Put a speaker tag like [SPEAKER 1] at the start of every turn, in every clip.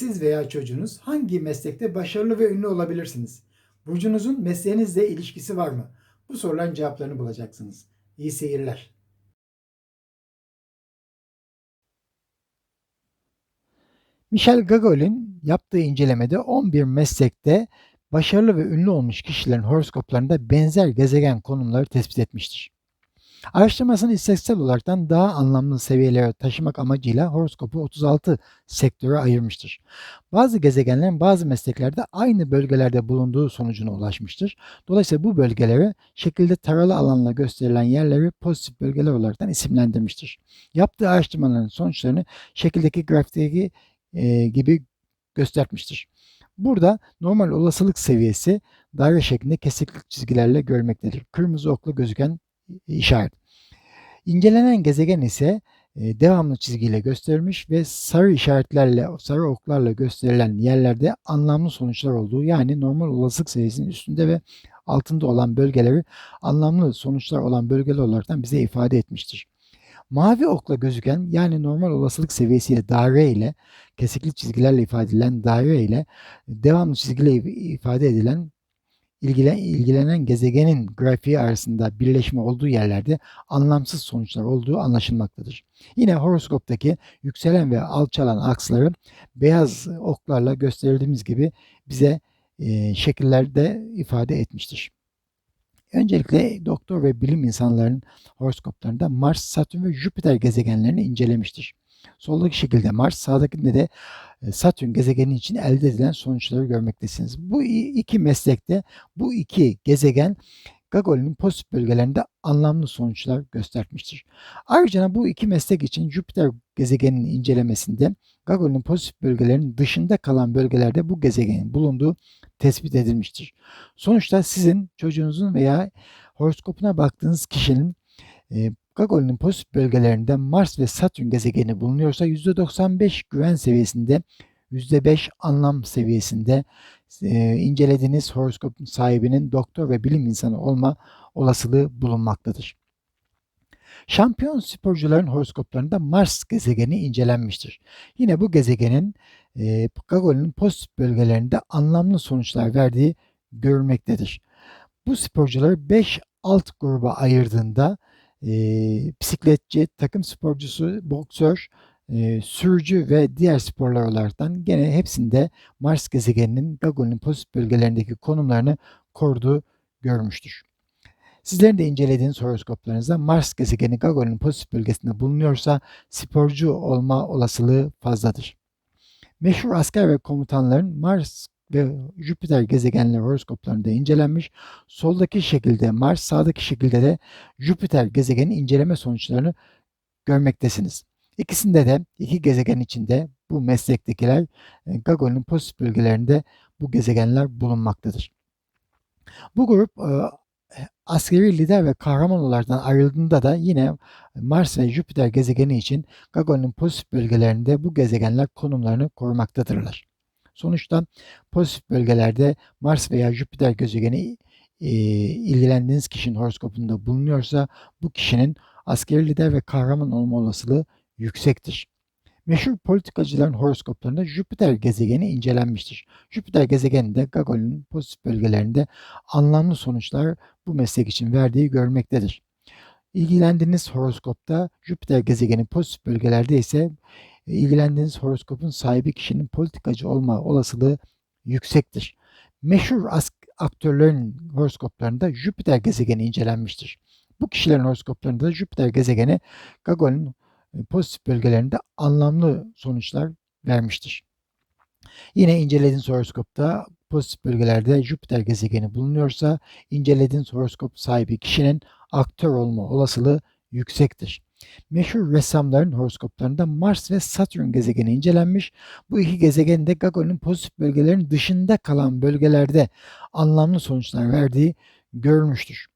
[SPEAKER 1] siz veya çocuğunuz hangi meslekte başarılı ve ünlü olabilirsiniz? Burcunuzun mesleğinizle ilişkisi var mı? Bu soruların cevaplarını bulacaksınız. İyi seyirler. Michel Gogol'ün yaptığı incelemede 11 meslekte başarılı ve ünlü olmuş kişilerin horoskoplarında benzer gezegen konumları tespit etmiştir. Araştırmasını istatistiksel olaraktan daha anlamlı seviyelere taşımak amacıyla horoskopu 36 sektöre ayırmıştır. Bazı gezegenlerin bazı mesleklerde aynı bölgelerde bulunduğu sonucuna ulaşmıştır. Dolayısıyla bu bölgelere şekilde taralı alanla gösterilen yerleri pozitif bölgeler olaraktan isimlendirmiştir. Yaptığı araştırmaların sonuçlarını şekildeki grafikteki e, gibi göstermiştir. Burada normal olasılık seviyesi daire şeklinde kesiklik çizgilerle görmektedir. Kırmızı okla gözüken işaret. İncelenen gezegen ise e, devamlı çizgiyle gösterilmiş ve sarı işaretlerle, sarı oklarla gösterilen yerlerde anlamlı sonuçlar olduğu yani normal olasılık seviyesinin üstünde ve altında olan bölgeleri anlamlı sonuçlar olan bölgeler olarak bize ifade etmiştir. Mavi okla gözüken yani normal olasılık seviyesiyle daire ile kesikli çizgilerle ifade edilen daire ile devamlı çizgiyle ifade edilen ilgilen, ilgilenen gezegenin grafiği arasında birleşme olduğu yerlerde anlamsız sonuçlar olduğu anlaşılmaktadır. Yine horoskoptaki yükselen ve alçalan aksları beyaz oklarla gösterildiğimiz gibi bize e, şekillerde ifade etmiştir. Öncelikle doktor ve bilim insanlarının horoskoplarında Mars, Satürn ve Jüpiter gezegenlerini incelemiştir. Soldaki şekilde Mars, sağdakinde de e, Satürn gezegeni için elde edilen sonuçları görmektesiniz. Bu iki meslekte bu iki gezegen Gagol'ün pozitif bölgelerinde anlamlı sonuçlar göstermiştir. Ayrıca bu iki meslek için Jüpiter gezegeninin incelemesinde Gagol'ün pozitif bölgelerinin dışında kalan bölgelerde bu gezegenin bulunduğu tespit edilmiştir. Sonuçta sizin çocuğunuzun veya horoskopuna baktığınız kişinin e, Gagol'ün pozitif bölgelerinde Mars ve Satürn gezegeni bulunuyorsa %95 güven seviyesinde, %5 anlam seviyesinde e, incelediğiniz horoskopun sahibinin doktor ve bilim insanı olma olasılığı bulunmaktadır. Şampiyon sporcuların horoskoplarında Mars gezegeni incelenmiştir. Yine bu gezegenin e, Gagol'ün pozitif bölgelerinde anlamlı sonuçlar verdiği görülmektedir. Bu sporcuları 5 alt gruba ayırdığında e, bisikletçi, takım sporcusu, boksör, e, sürücü ve diğer sporlar olaraktan gene hepsinde Mars gezegeninin Gagol'ün pozitif bölgelerindeki konumlarını koruduğu görmüştür. Sizlerin de incelediğiniz horoskoplarınızda Mars gezegeni Gagol'ün pozitif bölgesinde bulunuyorsa sporcu olma olasılığı fazladır. Meşhur asker ve komutanların Mars ve Jüpiter gezegenleri horoskoplarında incelenmiş. Soldaki şekilde Mars, sağdaki şekilde de Jüpiter gezegenin inceleme sonuçlarını görmektesiniz. İkisinde de iki gezegen içinde bu meslektekiler e, Gagol'ün pozitif bölgelerinde bu gezegenler bulunmaktadır. Bu grup e, askeri lider ve kahraman olaraktan ayrıldığında da yine Mars ve Jüpiter gezegeni için Gagol'ün pozitif bölgelerinde bu gezegenler konumlarını korumaktadırlar. Sonuçta pozitif bölgelerde Mars veya Jüpiter gezegeni e, ilgilendiğiniz kişinin horoskopunda bulunuyorsa bu kişinin askeri lider ve kahraman olma olasılığı yüksektir. Meşhur politikacıların horoskoplarında Jüpiter gezegeni incelenmiştir. Jüpiter gezegeninde Gagol'ün pozitif bölgelerinde anlamlı sonuçlar bu meslek için verdiği görmektedir. İlgilendiğiniz horoskopta Jüpiter gezegeni pozitif bölgelerde ise ilgilendiğiniz horoskopun sahibi kişinin politikacı olma olasılığı yüksektir. Meşhur aktörlerin horoskoplarında Jüpiter gezegeni incelenmiştir. Bu kişilerin horoskoplarında da Jüpiter gezegeni Gagol'ün e, pozitif bölgelerinde anlamlı sonuçlar vermiştir. Yine incelediğiniz horoskopta pozitif bölgelerde Jüpiter gezegeni bulunuyorsa incelediğiniz horoskop sahibi kişinin aktör olma olasılığı yüksektir. Meşhur ressamların horoskoplarında Mars ve Satürn gezegeni incelenmiş. Bu iki gezegen de Gagol'ün pozitif bölgelerin dışında kalan bölgelerde anlamlı sonuçlar verdiği görülmüştür.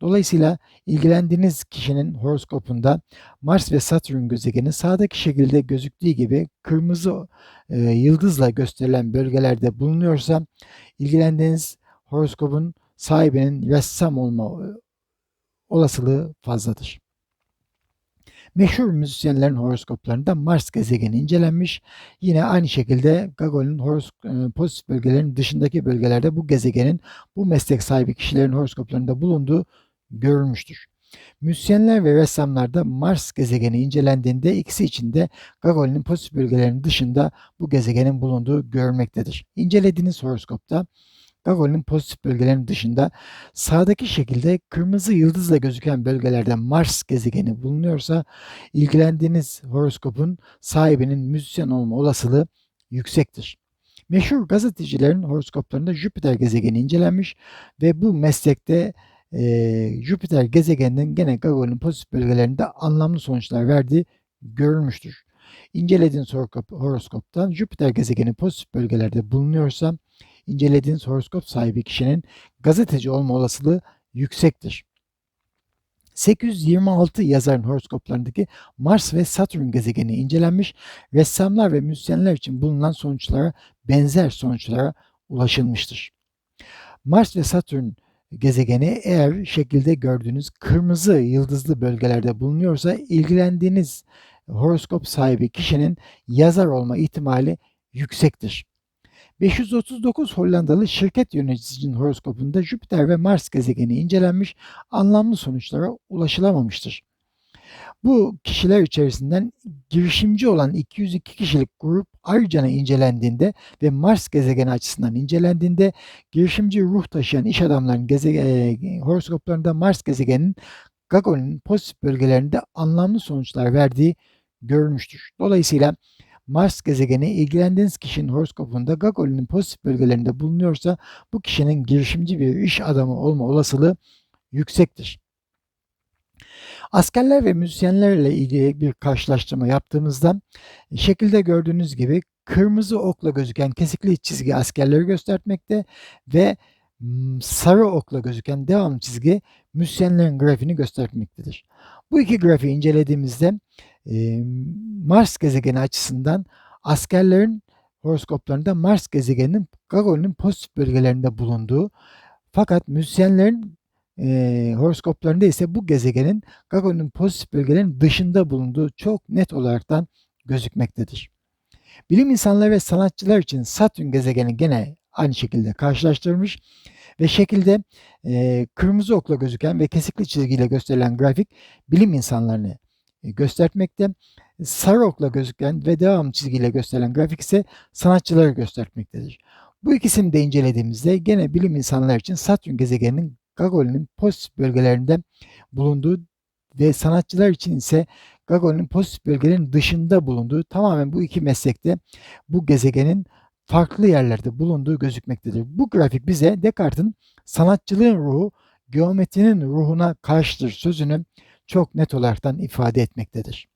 [SPEAKER 1] Dolayısıyla ilgilendiğiniz kişinin horoskopunda Mars ve Satürn gezegeni sağdaki şekilde gözüktüğü gibi kırmızı e, yıldızla gösterilen bölgelerde bulunuyorsa ilgilendiğiniz horoskopun sahibinin ressam olma olasılığı fazladır. Meşhur müzisyenlerin horoskoplarında Mars gezegeni incelenmiş. Yine aynı şekilde Gagol'ün horos- e, pozitif bölgelerinin dışındaki bölgelerde bu gezegenin bu meslek sahibi kişilerin horoskoplarında bulunduğu görülmüştür. Müzisyenler ve ressamlarda Mars gezegeni incelendiğinde ikisi için de Gagol'ün pozitif bölgelerinin dışında bu gezegenin bulunduğu görülmektedir. İncelediğiniz horoskopta Gagol'ün pozitif bölgelerinin dışında sağdaki şekilde kırmızı yıldızla gözüken bölgelerde Mars gezegeni bulunuyorsa ilgilendiğiniz horoskopun sahibinin müzisyen olma olasılığı yüksektir. Meşhur gazetecilerin horoskoplarında Jüpiter gezegeni incelenmiş ve bu meslekte e, Jüpiter gezegeninin gene Gagol'ün pozitif bölgelerinde anlamlı sonuçlar verdiği görülmüştür. İncelediğiniz horoskoptan Jüpiter gezegeni pozitif bölgelerde bulunuyorsa incelediğiniz horoskop sahibi kişinin gazeteci olma olasılığı yüksektir. 826 yazarın horoskoplarındaki Mars ve Satürn gezegeni incelenmiş, ressamlar ve müzisyenler için bulunan sonuçlara benzer sonuçlara ulaşılmıştır. Mars ve Satürn gezegeni eğer şekilde gördüğünüz kırmızı yıldızlı bölgelerde bulunuyorsa ilgilendiğiniz horoskop sahibi kişinin yazar olma ihtimali yüksektir. 539 Hollandalı şirket yöneticisinin horoskopunda Jüpiter ve Mars gezegeni incelenmiş, anlamlı sonuçlara ulaşılamamıştır. Bu kişiler içerisinden girişimci olan 202 kişilik grup ayrıca incelendiğinde ve Mars gezegeni açısından incelendiğinde girişimci ruh taşıyan iş adamlarının gezegen, e, horoskoplarında Mars gezegeninin Gagol'ün pozitif bölgelerinde anlamlı sonuçlar verdiği görülmüştür. Dolayısıyla Mars gezegeni ilgilendiğiniz kişinin horoskopunda Gagol'ün pozitif bölgelerinde bulunuyorsa bu kişinin girişimci bir iş adamı olma olasılığı yüksektir. Askerler ve müzisyenlerle ilgili bir karşılaştırma yaptığımızda şekilde gördüğünüz gibi kırmızı okla gözüken kesikli çizgi askerleri göstermekte ve sarı okla gözüken devam çizgi müzisyenlerin grafiğini göstermektedir. Bu iki grafiği incelediğimizde Mars gezegeni açısından askerlerin horoskoplarında Mars gezegeninin Gagol'ün pozitif bölgelerinde bulunduğu fakat müzisyenlerin e, horoskoplarında ise bu gezegenin Gagol'ün pozitif bölgelerinin dışında bulunduğu çok net olaraktan gözükmektedir. Bilim insanları ve sanatçılar için Satürn gezegeni gene aynı şekilde karşılaştırılmış ve şekilde e, kırmızı okla gözüken ve kesikli çizgiyle gösterilen grafik bilim insanlarını göstermekte. Sarı okla gözüken ve devam çizgiyle gösterilen grafik ise sanatçıları göstermektedir. Bu ikisini de incelediğimizde gene bilim insanlar için Satürn gezegeninin Gagol'ün pozitif bölgelerinde bulunduğu ve sanatçılar için ise Gagol'ün pozitif bölgelerinin dışında bulunduğu tamamen bu iki meslekte bu gezegenin farklı yerlerde bulunduğu gözükmektedir. Bu grafik bize Descartes'in sanatçılığın ruhu geometrinin ruhuna karşıdır sözünü çok net olaraktan ifade etmektedir.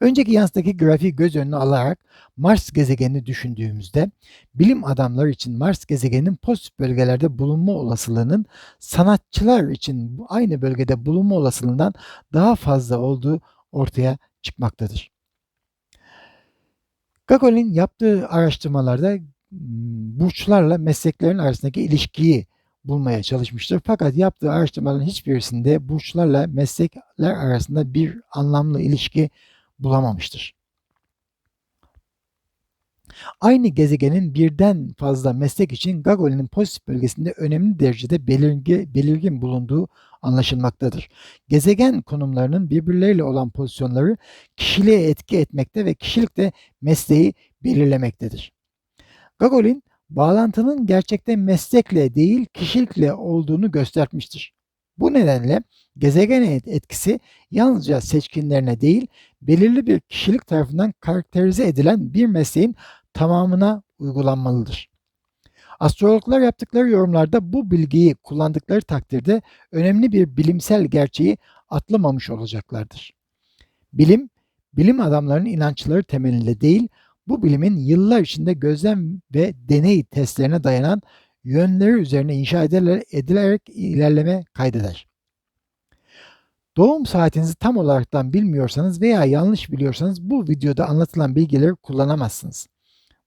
[SPEAKER 1] Önceki yansıdaki grafiği göz önüne alarak Mars gezegenini düşündüğümüzde bilim adamları için Mars gezegeninin pozitif bölgelerde bulunma olasılığının sanatçılar için aynı bölgede bulunma olasılığından daha fazla olduğu ortaya çıkmaktadır. Gagol'in yaptığı araştırmalarda burçlarla mesleklerin arasındaki ilişkiyi bulmaya çalışmıştır. Fakat yaptığı araştırmaların hiçbirisinde burçlarla meslekler arasında bir anlamlı ilişki bulamamıştır. Aynı gezegenin birden fazla meslek için Gagol'in pozitif bölgesinde önemli derecede belirgi, belirgin bulunduğu anlaşılmaktadır. Gezegen konumlarının birbirleriyle olan pozisyonları kişiliğe etki etmekte ve kişilik de mesleği belirlemektedir. Gagol'in bağlantının gerçekte meslekle değil kişilikle olduğunu göstermiştir. Bu nedenle gezegen etkisi yalnızca seçkinlerine değil belirli bir kişilik tarafından karakterize edilen bir mesleğin tamamına uygulanmalıdır. Astrologlar yaptıkları yorumlarda bu bilgiyi kullandıkları takdirde önemli bir bilimsel gerçeği atlamamış olacaklardır. Bilim, bilim adamlarının inançları temelinde değil, bu bilimin yıllar içinde gözlem ve deney testlerine dayanan yönleri üzerine inşa edilerek ilerleme kaydeder. Doğum saatinizi tam olaraktan bilmiyorsanız veya yanlış biliyorsanız bu videoda anlatılan bilgileri kullanamazsınız.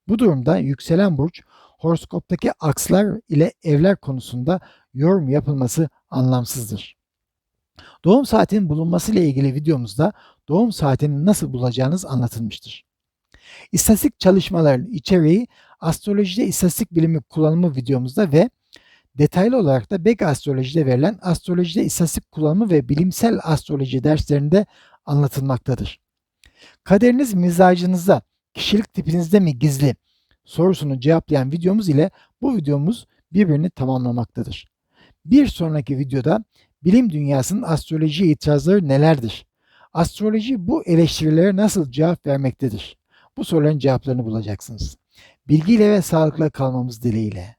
[SPEAKER 1] Bu durumda yükselen burç horoskoptaki akslar ile evler konusunda yorum yapılması anlamsızdır. Doğum saatinin bulunması ile ilgili videomuzda doğum saatini nasıl bulacağınız anlatılmıştır. İstatistik çalışmaların içeriği astrolojide istatistik bilimi kullanımı videomuzda ve detaylı olarak da Bega Astroloji'de verilen astrolojide istatistik kullanımı ve bilimsel astroloji derslerinde anlatılmaktadır. Kaderiniz mizacınızda, kişilik tipinizde mi gizli sorusunu cevaplayan videomuz ile bu videomuz birbirini tamamlamaktadır. Bir sonraki videoda bilim dünyasının astrolojiye itirazları nelerdir? Astroloji bu eleştirilere nasıl cevap vermektedir? Bu soruların cevaplarını bulacaksınız. Bilgiyle ve sağlıkla kalmamız dileğiyle.